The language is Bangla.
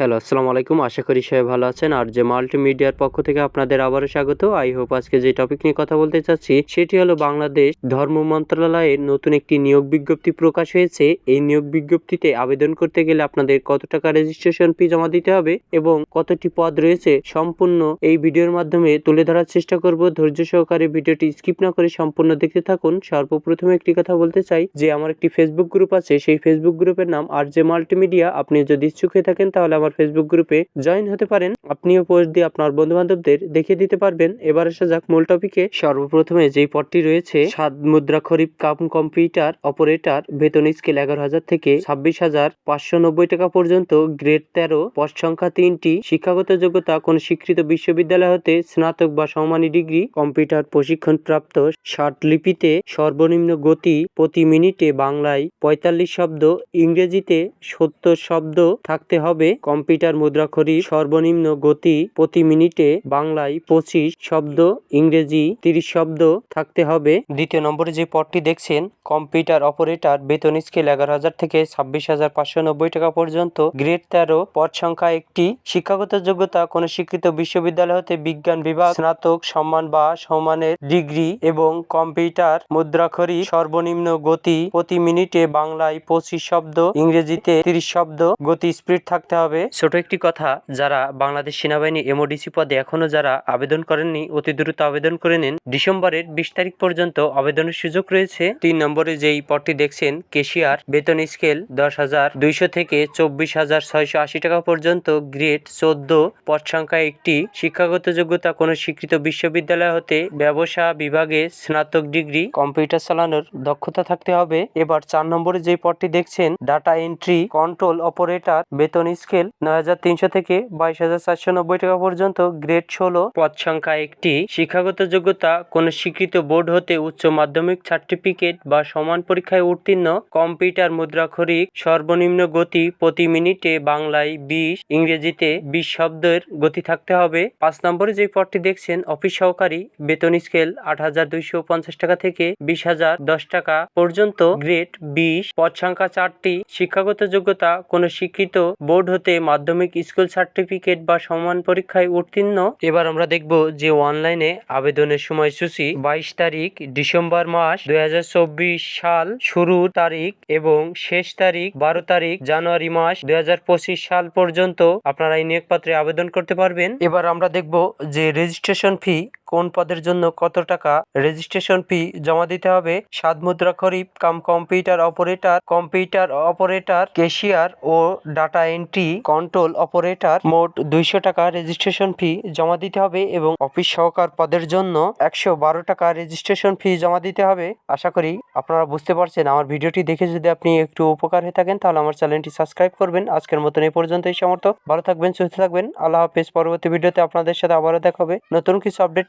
হ্যালো, আসসালামু আলাইকুম। আশা করি সবাই ভালো আছেন। আর যে মাল্টিমিডিয়ার পক্ষ থেকে আপনাদের আবারও স্বাগত। আই হোপ আজকে যে টপিক নিয়ে কথা বলতে চাচ্ছি, সেটি হলো বাংলাদেশ ধর্ম মন্ত্রণালয়ের নতুন একটি নিয়োগ বিজ্ঞপ্তি প্রকাশ হয়েছে। এই নিয়োগ বিজ্ঞপ্তিতে আবেদন করতে গেলে আপনাদের কত টাকা রেজিস্ট্রেশন ফি জমা দিতে হবে এবং কতটি পদ রয়েছে, সম্পূর্ণ এই ভিডিওর মাধ্যমে তুলে ধরার চেষ্টা করব। ধৈর্য সহকারে ভিডিওটি স্কিপ না করে সম্পূর্ণ দেখতে থাকুন। সর্বপ্রথমে একটি কথা বলতে চাই, যে আমার একটি ফেসবুক গ্রুপ আছে, সেই ফেসবুক গ্রুপের নাম আর যে মাল্টিমিডিয়া আপনি যদি ইচ্ছুক হয়ে থাকেন তাহলে আমার ফেসবুক গ্রুপে জয়েন হতে পারেন। আপনিও পোস্ট দিয়ে আপনার বন্ধু বান্ধবদের দেখিয়ে দিতে পারবেন। এবার আসা যাক মূল টপিকে সর্বপ্রথমে যেই পদটি রয়েছে, সাত মুদ্রা খরিফ কাম কম্পিউটার অপারেটর বেতন স্কেল এগারো হাজার থেকে ছাব্বিশ হাজার পাঁচশো নব্বই টাকা পর্যন্ত গ্রেড তেরো, পদ সংখ্যা তিনটি, শিক্ষাগত যোগ্যতা কোন স্বীকৃত বিশ্ববিদ্যালয় হতে স্নাতক বা সমমানী ডিগ্রি কম্পিউটার প্রশিক্ষণ প্রাপ্ত ষাট লিপিতে সর্বনিম্ন গতি প্রতি মিনিটে বাংলায় পঁয়তাল্লিশ শব্দ, ইংরেজিতে সত্তর শব্দ থাকতে হবে। কম্পিউটার মুদ্রাক্ষরী সর্বনিম্ন গতি প্রতি মিনিটে বাংলায় পঁচিশ শব্দ, ইংরেজি তিরিশ শব্দ থাকতে হবে। দ্বিতীয় নম্বরে যে পদটি দেখছেন, কম্পিউটার অপারেটর বেতন স্কেল এগারো হাজার থেকে ছাব্বিশ হাজার পাঁচশো নব্বই টাকা পর্যন্ত। গ্রেড তেরো, পদ সংখ্যা একটি। শিক্ষাগত যোগ্যতা, কোন স্বীকৃত বিশ্ববিদ্যালয় হতে বিজ্ঞান বিভাগ, স্নাতক সম্মান বা সম্মানের ডিগ্রি এবং কম্পিউটার মুদ্রাক্ষরী সর্বনিম্ন গতি প্রতি মিনিটে বাংলায় পঁচিশ শব্দ, ইংরেজিতে তিরিশ শব্দ গতি স্পিড থাকতে হবে। ছোট একটি কথা, যারা বাংলাদেশ সেনাবাহিনী এমওডিসি পদে এখনও যারা আবেদন করেননি, অতি দ্রুত আবেদন করে নিন। ডিসেম্বরের বিশ তারিখ পর্যন্ত আবেদনের সুযোগ রয়েছে। তিন নম্বরে যেই পদটি দেখছেন, কেশিয়ার বেতন স্কেল দশ হাজার দুইশো থেকে চব্বিশ হাজার ছয়শো আশি টাকা পর্যন্ত, গ্রেড চোদ্দ পদ সংখ্যা একটি। শিক্ষাগত যোগ্যতা কোনো স্বীকৃত বিশ্ববিদ্যালয় হতে ব্যবসা বিভাগে স্নাতক ডিগ্রি, কম্পিউটার চালানোর দক্ষতা থাকতে হবে। এবার চার নম্বরে যে পদটি দেখছেন, ডাটা এন্ট্রি কন্ট্রোল অপারেটর, বেতন স্কেল নয় হাজার তিনশো থেকে বাইশ হাজার চারশো নব্বই টাকা পর্যন্ত গ্রেড ষোলো পদ সংখ্যা একটি। শিক্ষাগত যোগ্যতা, কোন স্বীকৃত বোর্ড হতে উচ্চ মাধ্যমিক সার্টিফিকেট বা সমান পরীক্ষায় উত্তীর্ণ, কম্পিউটার, মুদ্রাক্ষরিক, সর্বনিম্ন গতি প্রতি মিনিটে বাংলায় বিশ, ইংরেজিতে বিশ শব্দের গতি থাকতে হবে। পাঁচ নম্বরে যে পদটি দেখছেন, অফিস সহকারী, বেতন স্কেল আট হাজার দুইশো পঞ্চাশ টাকা থেকে বিশ হাজার দশ টাকা পর্যন্ত গ্রেড বিশ। পদ সংখ্যা চারটি, শিক্ষাগত যোগ্যতা, কোন স্বীকৃত বোর্ড হতে মাধ্যমিক স্কুল সার্টিফিকেট বা সমান পরীক্ষায় উত্তীর্ণ। এবার আমরা দেখব যে অনলাইনে আবেদনের সময়সূচি বাইশ তারিখ, ডিসেম্বর মাস দুই হাজার চব্বিশ সাল শুরু তারিখ এবং শেষ তারিখ বারো তারিখ জানুয়ারি মাস দুই হাজার পঁচিশ সাল পর্যন্ত আপনারা এই নিয়োগপত্রে আবেদন করতে পারবেন। এবার আমরা দেখব যে রেজিস্ট্রেশন ফি কোন পদের জন্য কত টাকা রেজিস্ট্রেশন ফি জমা দিতে হবে? সাত মুদ্রা খরিফ, cum computer operator computer operator cashier ও ডাটা এন্ট্রি কন্ট্রোল অপারেটর। মোট দুইশো টাকা রেজিস্ট্রেশন ফি জমা দিতে হবে এবং অফিস সহকার পদের জন্য একশো বারো টাকা রেজিস্ট্রেশন ফি জমা দিতে হবে। আশা করি আপনারা বুঝতে পারছেন। আমার ভিডিওটি দেখে যদি আপনি একটু উপকার হয়ে থাকেন, তাহলে আমার চ্যানেলটি সাবস্ক্রাইব করবেন। আজকের মতন এই পর্যন্তই। সমর্থ ভালো থাকবেন, সুস্থ থাকবেন। আল্লাহ হাফেজ। পরবর্তী ভিডিওতে আপনাদের সাথে আবারও দেখা হবে। নতুন কিছু আপডেট